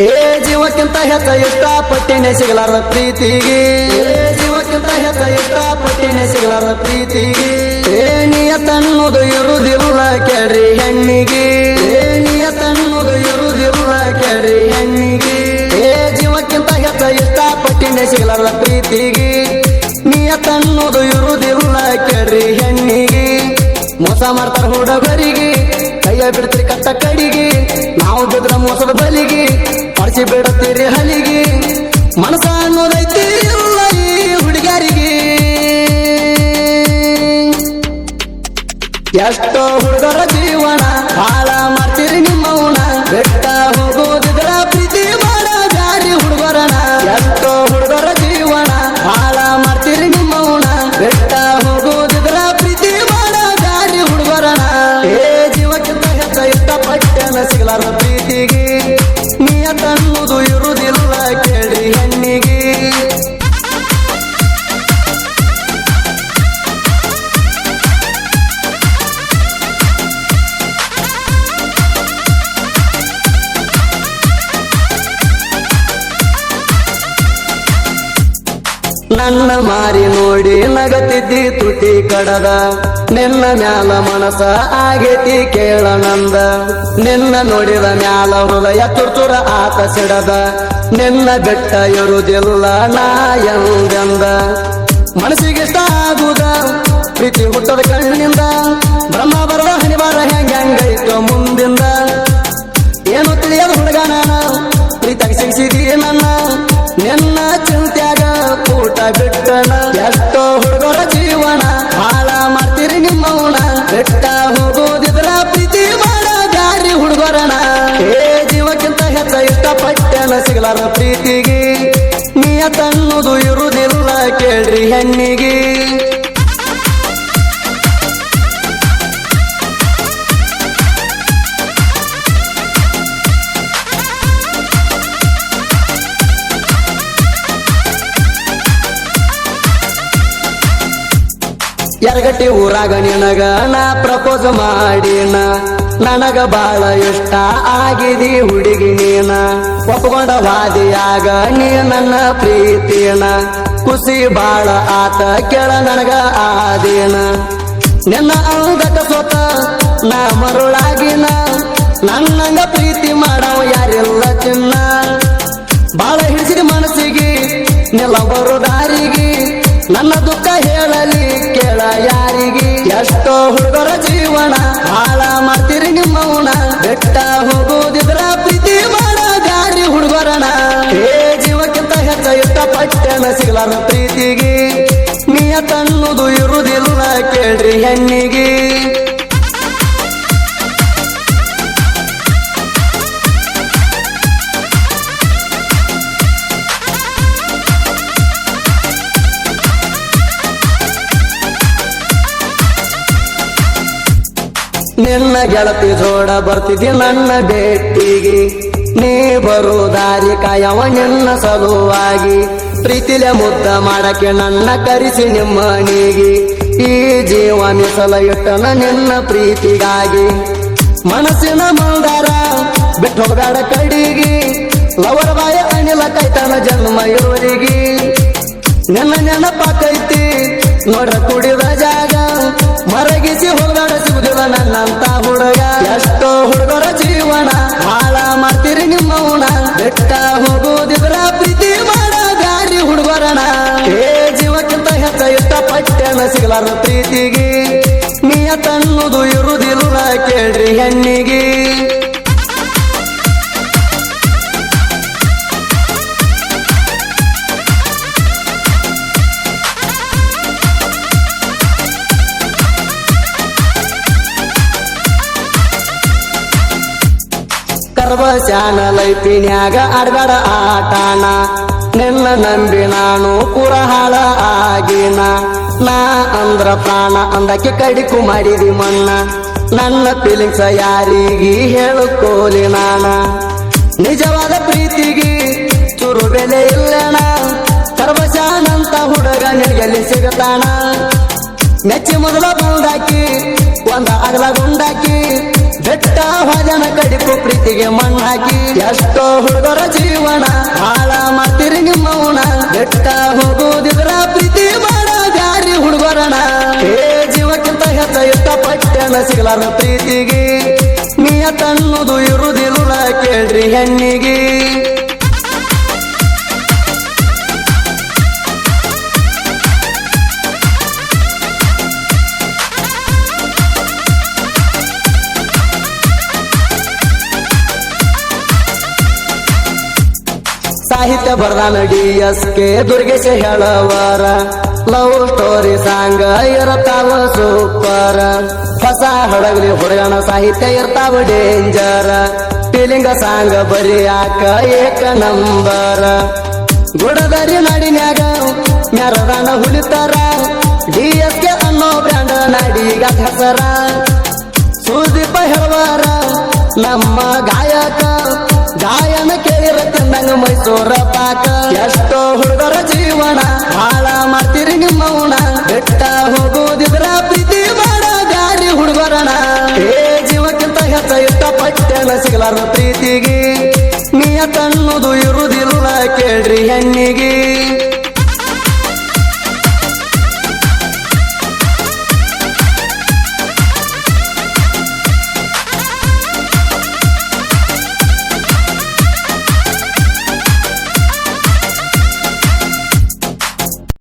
ಏ ಜೀವಕ್ಕಿಂತ ಹೆಚ್ಚ ಇಷ್ಟಪಟ್ಟಿನೇ ಸಿಗಲಾರ ಪ್ರೀತಿಗೆ. ಜೀವಕ್ಕಿಂತ ಹೆಚ್ಚ ಇಷ್ಟಪಟ್ಟಿನೇ ಸಿಗಲಾರ ಪ್ರೀತಿಗೆ. ಏನಿಯ ನಿಯತನ್ನುವುದು ಇರುದಿಲ್ಲ ಕೆಡ್ರಿ ಹೆಣ್ಣಿಗೆ. ಏನಿಯ ನಿಯತನ್ನುವುದು ಇರುದಿಲ್ಲ ಕೆಡ್ರಿ ಹೆಣ್ಣಿಗೆ. ಏ ಜೀವಕ್ಕಿಂತ ಹೆಚ್ಚ ಇಷ್ಟಪಟ್ಟಿನೇ ಸಿಗಲಾರ ಪ್ರೀತಿಗೆ. ನಿಯತನ್ನುವುದು ಇರುದಿಲ್ಲ ಕೆಡ್ರಿ ಹೆಣ್ಣಿಗೆ. ಮೋಸ ಮಾಡ್ತಾರ ಹುಡುಗರಿಗೆ, ಕೈಯ ಬಿಡ್ತೀರಿ ಕಟ್ಟ ಕಡಿಗೆ. ನಾವು ಬಿದ್ರ ಮೋಸದ ಬಲಿಗೆ ಪಡಿಸಿ ಬಿಡುತ್ತೀರಿ ಹಲಿಗೆ. ಮನಸ ಅನ್ನೋದೈತಿ ಹುಡುಗರಿಗೆ ಎಷ್ಟೋ ಹುಡುಗರ ಜೀವನ ನನ್ನ ಮಾರಿ ನೋಡಿ ನಗತಿದ್ದಿ ತುಟಿ ಕಡದ. ನಿನ್ನ ಮ್ಯಾಲ ಮನಸ ಆಗೇತಿ ಕೇಳ ನಂದ. ನಿನ್ನ ನೋಡಿದ ಮ್ಯಾಲ ಹೃದಯ ತುರ್ತುರ ಆತ ಸಿಡದ. ನಿನ್ನ ಬೆಟ್ಟ ಇರುವುದಿಲ್ಲ ನಾ ಮನಸ್ಸಿಗೆ ಇಷ್ಟ ಆಗುದ, ಪ್ರೀತಿ ಹುಟ್ಟದ ಕಣ್ಣಿಂದ ಎಷ್ಟೋ ಹುಡುಗರ ಜೀವನ ಹಾಳ ಮಾಡ್ತೀರಿ ನಿಮ್ಮವನ ಬೆಟ್ಟ ಹೋಗೋದಿದ್ರ ಪ್ರೀತಿ ಮಾಡ ದಾರಿ ಹುಡುಗರನ ಏ ಜೀವಕ್ಕಿಂತ ಹೆಚ್ಚ ಇಷ್ಟಪಟ್ಟನ ಸಿಗಲಾರ ಪ್ರೀತಿಗೆ. ನಿಯತನ್ನುವುದು ಇರುವುದಿಲ್ಲ ಕೇಳ್ರಿ ಹೆಣ್ಣಿಗೆ. ಎರಗಟ್ಟಿ ಊರಾಗ ನಿನಗ ನಾ ಪ್ರಪೋಸ್ ಮಾಡಿನ. ನನಗ ಬಾಳ ಇಷ್ಟ ಆಗಿದಿ ಹುಡುಗಿ ನೀನ. ಒಪ್ಕೊಂಡ ವಾದಿಯಾಗ ನೀ ನನ್ನ ಪ್ರೀತಿನ. ಖುಷಿ ಬಾಳ ಆತ ಕೇಳ ನನಗ ಆದಿನ. ನಿನ್ನ ಅಂಗಕ ಸ್ವತ ಎಷ್ಟೋ ಹುಡುಗರ ಜೀವನ, ಹಾಳ ಮಾಡ್ತೀರಿ ನಿಮ್ಮವನ ಬೆಟ್ಟ ಹೋಗೋದಿದ್ರ ಪ್ರೀತಿ ಮಾಡ ಗಾಡಿ ಹುಡುಗರಣ. ಏ ಜೀವಕ್ಕಿಂತ ಹೆಚ್ಚ ಇಷ್ಟಪಟ್ಟನ ಸಿಗಲಾರ ಪ್ರೀತಿಗೆ. ನಿಯತನ್ನುದು ಇರುದಿಲ್ಲ ಕೇಳ್ರಿ ಹೆಣ್ಣಿಗೆ. ನಿನ್ನ ಗೆಳತಿ ಜೋಡ ಬರ್ತಿದ್ದಿ ನನ್ನ ಭೇಟಿಗೆ. ನೀ ಬರೋ ದಾರಿ ಕಾಯವ ನಿನ್ನ ಸಲುವಾಗಿ. ಪ್ರೀತಿಲೆ ಮುದ್ದ ಮಾಡಕ್ಕೆ ನನ್ನ ಕರೆಸಿ ನಿಮ್ಮ ಈ ಜೀವ ಮೀಸಲ ಇಟ್ಟನ ನಿನ್ನ ಪ್ರೀತಿಗಾಗಿ. ಮನಸ್ಸಿನ ಮಂದಾರ ಬಿಟ್ಟು ಹೋಗಾಡ ಕಡಿಗಿ. ಲವರ ಬಾಯ ಅನಿಲ ಕೈತನ ಜನ್ಮ ಇವರಿಗೆ ನನ್ನ ನೆನಪಾಕೈತಿ ನೋಡ ಕುಡಿದ ಜಾಗ. ಮರಗಿಸಿ ಹೋಗಾಡ ಸಿಗುದಿಲ್ಲ ನನ್ನಂತ ಹುಡುಗ. ಎಷ್ಟೋ ಹುಡುಗರ ಜೀವನ ಹಾಳ ಮಾಡ್ತೀರಿ ನಿಮ್ಮವನ ಬೆಟ್ಟ ಹೋಗುವುದಿಲ್ಲ ಪ್ರೀತಿ ಮಾಡ ಗಾಡಿ ಹುಡುಗರಣ. ಏ ಜೀವಕ್ಕಿಂತ ಹೆಚ್ಚ ಇಷ್ಟಪಟ್ಟನ ಸಿಗಲಾರ ಪ್ರೀತಿಗೆ. ನಿಯತನ್ನುದು ಇರುದಿಲ್ಲ ಕೇಳ್ರಿ ಹೆಣ್ಣಿಗೆ. ಕರ್ಬಶಾನ ಲೈಫಿನ್ಯಾಗ ಆಡ್ಬೇಡ ಆಟಾನ. ನಿನ್ನ ನಂಬಿ ನಾನು ಕುರಹಾಳ ಆಗಿನ. ನಾ ಅಂದ್ರ ಪ್ರಾಣ ಅಂದಕ್ಕೆ ಕಡಿಕು ಮಾಡಿದಿ ಮಣ್ಣ ನನ್ನ ಫೀಲಿಂಗ್ಸ ಯಾರಿಗಿ ಹೇಳುಕೋಲಿ ನಾನ. ನಿಜವಾದ ಪ್ರೀತಿಗೆ ಚುರು ಬೆಲೆ ಇಲ್ಲಣ ಸರ್ವಶಾನಂತ ಹುಡುಗ ನಿನಗೆಲ್ಲಿ ಸಿಗತಾನ? ಮೆಚ್ಚಿ ಮೊದಲ ಬಂದಾಕಿ, ಒಂದ ಅಗಲ ಗುಂಡಾಕಿ ಬೆಟ್ಟ ಭಜನ ಕಡಿಪು ಪ್ರೀತಿಗೆ ಮಣ್ಣಾಕಿ ಎಷ್ಟೋ ಹುಡುಗರ ಜೀವನ ಹಾಳ ಮಾಡ್ತೀರಿ ನಿಮ್ಮ ಬೆಟ್ಟ ಹೋಗುವುದಿದ್ರ ಪ್ರೀತಿ ಮಾಡ ಗಾರಿ ಹುಡುಗರಣ. ಏ ಜೀವಕ್ಕಿಂತ ಹೆಚ್ಚ ಇಷ್ಟಪಟ್ಟೆನ ಸಿಗಲಾರ ಪ್ರೀತಿಗೆ. ನಿಯತನ್ನುದು ಇರುದಿಲ್ಲ ಕೇಳ್ರಿ ಹೆಣ್ಣಿಗೆ. ಸಾಹಿತ್ಯ ಬರ್ದಾನ D S K Durgesh Helavar. Love story song ಇರತಾವ ಸೂಪರ್. ಹೊಸ ಹಡಗಲಿ ಹುಡುಗನ ಸಾಹಿತ್ಯ ಇರ್ತಾವ ಡೇಂಜರ್. ಫೀಲಿಂಗ ಸಾಂಗ್ ಬರಿಯಾಕ ಏಕ ನಂಬರ್. ಗುಡದರಿ ನಾಡಿನ್ಯಾಗ ಮೆರದಾನ ಹುಲಿತಾರ. ಡಿ ಎಸ್ ಕೆ ಅನ್ನೋ ಬ್ರ್ಯಾಂಡ್ ನಾಡಿಗ ಹೆಸರ. ಸುದೀಪ ಹೇಳುವಾರ ನಮ್ಮ ಗಾಯಕ. ಜೀವನ ಹಾಳ ಮಾಡ್ತೀರಿ ನಿಮ್ಮ ಉಣ. ಬೆಟ್ಟ ಹೋಗೋದಿದ್ರ ಪ್ರೀತಿ ಮಾಡ, ಗಾಡಿ ಹುಡುಗರಣ. ಏ ಜೀವಕ್ಕಿಂತ ಹೆಚ್ಚ ಇಷ್ಟಪಟ್ಟೆನ ಸಿಗಲಾರ ಪ್ರೀತಿಗೆ. ನಿಯತನ್ನುದು ಇರುದಿಲ್ಲ ಕೇಳ್ರಿ ಹೆಣ್ಣಿಗೆ.